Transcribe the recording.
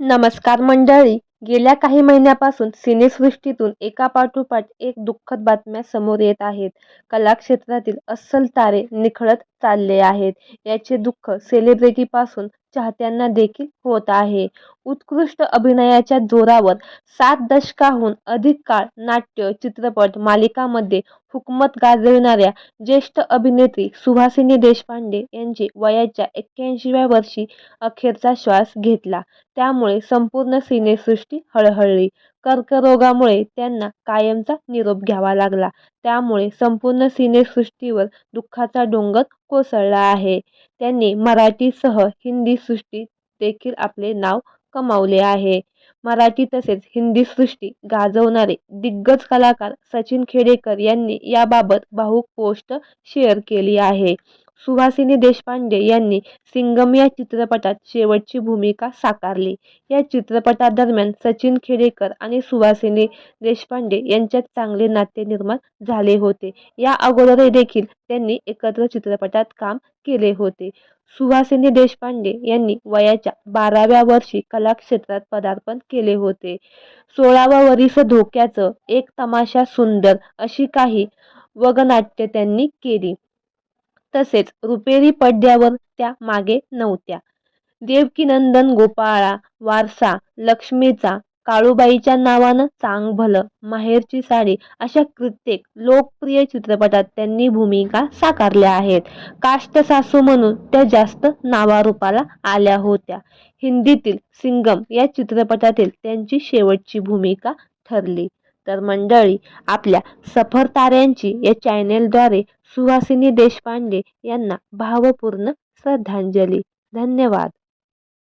नमस्कार मंडळी. गेल्या काही महिन्यापासून सिनेसृष्टीतून एकापाठोपाठ एक दुःखद बातम्या समोर येत आहेत. कलाक्षेत्रातील अस्सल तारे निखळत चालले आहेत. याचे दुःख सेलिब्रिटीपासून चाहत्यांना देखील होत आहे. उत्कृष्ट अभिनयाच्या जोरावर सात दशकाहून अधिक काळ नाट्य चित्रपट मालिकांमध्ये हुकूमत गाजविणाऱ्या ज्येष्ठ अभिनेत्री सुहासिनी देशपांडे यांचे वयाच्या एक्क्याऐंशीव्या वर्षी अखेरचा श्वास घेतला. त्यामुळे संपूर्ण सिनेसृष्टी हळहळली. कर्करोगामुळे त्यांना कायमचा निरोप घ्यावा लागला. त्यामुळे संपूर्ण सिनेसृष्टीवर दुःखाचा डोंगर कोसळला आहे. त्यांनी मराठीसह हिंदी सृष्टीत देखील आपले नाव कमावले आहे. मराठी तसेच हिंदी सृष्टी गाजवणारे दिग्गज कलाकार सचिन खेडेकर यांनी याबाबत भावूक पोस्ट शेअर केली आहे. सुहासिनी देशपांडे यांनी सिंगम या चित्रपटात शेवटची भूमिका साकारली. या चित्रपटादरम्यान सचिन खेडेकर आणि सुहासिनी देशपांडे यांच्यात चांगले नाते निर्माण झाले होते. या अगोदर देखील त्यांनी एकत्र चित्रपटात काम केले होते. सुहासिनी देशपांडे यांनी वयाच्या बाराव्या वर्षी कलाक्षेत्रात पदार्पण केले होते. सोळाव्या वरीस धोक्याचं एक तमाशा सुंदर अशी काही वगनाट्य त्यांनी केली. तसेच रुपेरी पडद्यावर त्या मागे नव्हत्या. देवकीनंदन गोपाळा वारसा लक्ष्मीचा काळूबाईच्या नावानं चांग भलं माहेरची साडी अशा कित्येक लोकप्रिय चित्रपटात त्यांनी भूमिका साकारल्या आहेत. काष्ट सासू म्हणून त्या जास्त नावारूपाला आल्या होत्या. हिंदीतील सिंगम या चित्रपटातील त्यांची शेवटची भूमिका ठरली. तर मंडळी आपल्या सफरताऱ्यांची या चॅनेलद्वारे सुहासिनी देशपांडे यांना भावपूर्ण श्रद्धांजली. धन्यवाद.